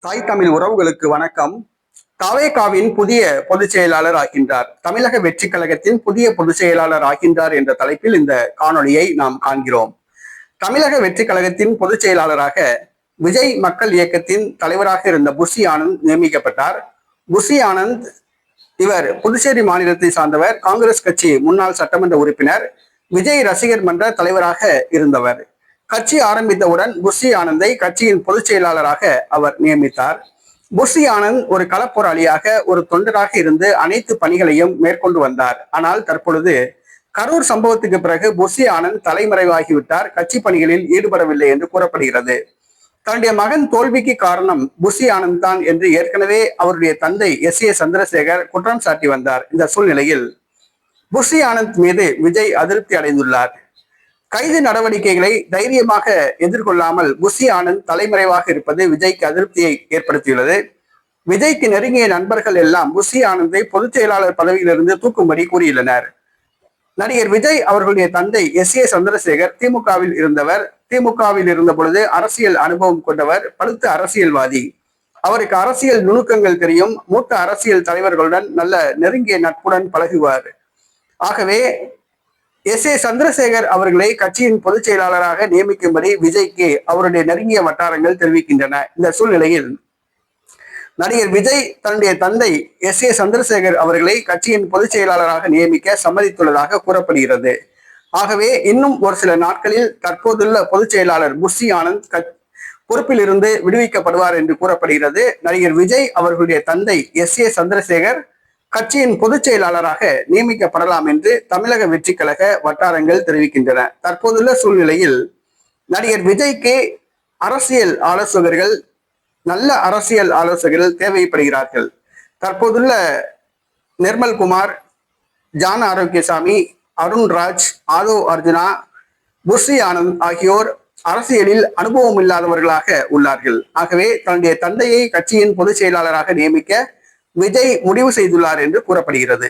தாய் தமிழ் உறவுகளுக்கு வணக்கம். தவேகாவின் புதிய பொதுச் செயலாளர் ஆகின்றார். தமிழக வெற்றி கழகத்தின் புதிய பொதுச் செயலாளர் ஆகின்றார் என்ற தலைப்பில் இந்த காணொளியை நாம் காண்கிறோம். தமிழக வெற்றி கழகத்தின் பொதுச் செயலாளராக விஜய் மக்கள் இயக்கத்தின் தலைவராக இருந்த புஷி ஆனந்த் நியமிக்கப்பட்டார். புஷி ஆனந்த் இவர் புதுச்சேரி மாநிலத்தை சார்ந்தவர் காங்கிரஸ் கட்சி முன்னாள் சட்டமன்ற உறுப்பினர் விஜய் ரசிகர் மன்ற தலைவராக இருந்தவர். கட்சி ஆரம்பித்தவுடன் புஷி ஆனந்தை கட்சியின் பொதுச் செயலாளராக அவர் நியமித்தார். புஷி ஆனந்த் ஒரு களப்போராளியாக ஒரு தொண்டராக இருந்து அனைத்து பணிகளையும் மேற்கொண்டு வந்தார். ஆனால் தற்பொழுது கரூர் சம்பவத்துக்கு பிறகு புஷி ஆனந்த் தலைமறைவாகிவிட்டார். கட்சி பணிகளில் ஈடுபடவில்லை என்று கூறப்படுகிறது. தன்னுடைய மகன் தோல்விக்கு காரணம் புஷி ஆனந்த் தான் என்று ஏற்கனவே அவருடைய தந்தை எஸ். ஏ. சந்திரசேகர் குற்றம் சாட்டி வந்தார். இந்த சூழ்நிலையில் புஷி ஆனந்த் மீது விஜய் அதிருப்தி அடைந்துள்ளார். கைது நடவடிக்கைகளை தைரியமாக எதிர்கொள்ளாமல் புஷி ஆனந்த் தலைமறைவாக இருப்பது விஜய்க்கு அதிருப்தியை ஏற்படுத்தியுள்ளது. விஜய்க்கு நெருங்கிய நண்பர்கள் எல்லாம் புஷி ஆனந்தை பொதுச் செயலாளர் பதவியிலிருந்து தூக்கும்படி கூறியுள்ளனர். நடிகர் விஜய் அவர்களுடைய தந்தை எஸ் ஏ சந்திரசேகர் திமுகவில் இருந்தவர். திமுகவில் இருந்த பொழுது அரசியல் அனுபவம் கொண்டவர் பழுத்த அரசியல்வாதி. அவருக்கு அரசியல் நுணுக்கங்கள் தெரியும். மூத்த அரசியல் தலைவர்களுடன் நல்ல நெருங்கிய நட்புடன் பழகுவார். ஆகவே எஸ் ஏ சந்திரசேகர் அவர்களை கட்சியின் பொதுச் செயலாளராக நியமிக்கும்படி விஜய்க்கு அவருடைய நெருங்கிய வட்டாரங்கள் தெரிவிக்கின்றன. இந்த சூழ்நிலையில் நடிகர் விஜய் தன்னுடைய தந்தை எஸ் ஏ சந்திரசேகர் அவர்களை கட்சியின் பொதுச் செயலாளராக நியமிக்க சம்மதித்துள்ளதாக கூறப்படுகிறது. ஆகவே இன்னும் ஒரு சில நாட்களில் தற்போதுள்ள பொதுச் செயலாளர் புஷி ஆனந்த் பொறுப்பில் இருந்து விடுவிக்கப்படுவார் என்று கூறப்படுகிறது. நடிகர் விஜய் அவர்களுடைய தந்தை எஸ் ஏ சந்திரசேகர் கட்சியின் பொதுச் செயலாளராக நியமிக்கப்படலாம் என்று தமிழக வெற்றி கழக வட்டாரங்கள் தெரிவிக்கின்றன. தற்போதுள்ள சூழ்நிலையில் நடிகர் விஜய்க்கு அரசியல் ஆலோசகர்கள் நல்ல அரசியல் ஆலோசகர்கள் தேவைப்படுகிறார்கள். தற்போதுள்ள நிர்மல் குமார் ஜான் ஆரோக்கியசாமி அருண்ராஜ் ஆதோ அர்ஜுனா புஷி ஆனந்த் ஆகியோர் அரசியலில் அனுபவம் இல்லாதவர்களாக உள்ளார்கள். ஆகவே தன்னுடைய தந்தையை கட்சியின் பொதுச் செயலாளராக நியமிக்க விஜய் முடிவு செய்துள்ளார் என்று கூறப்படுகிறது.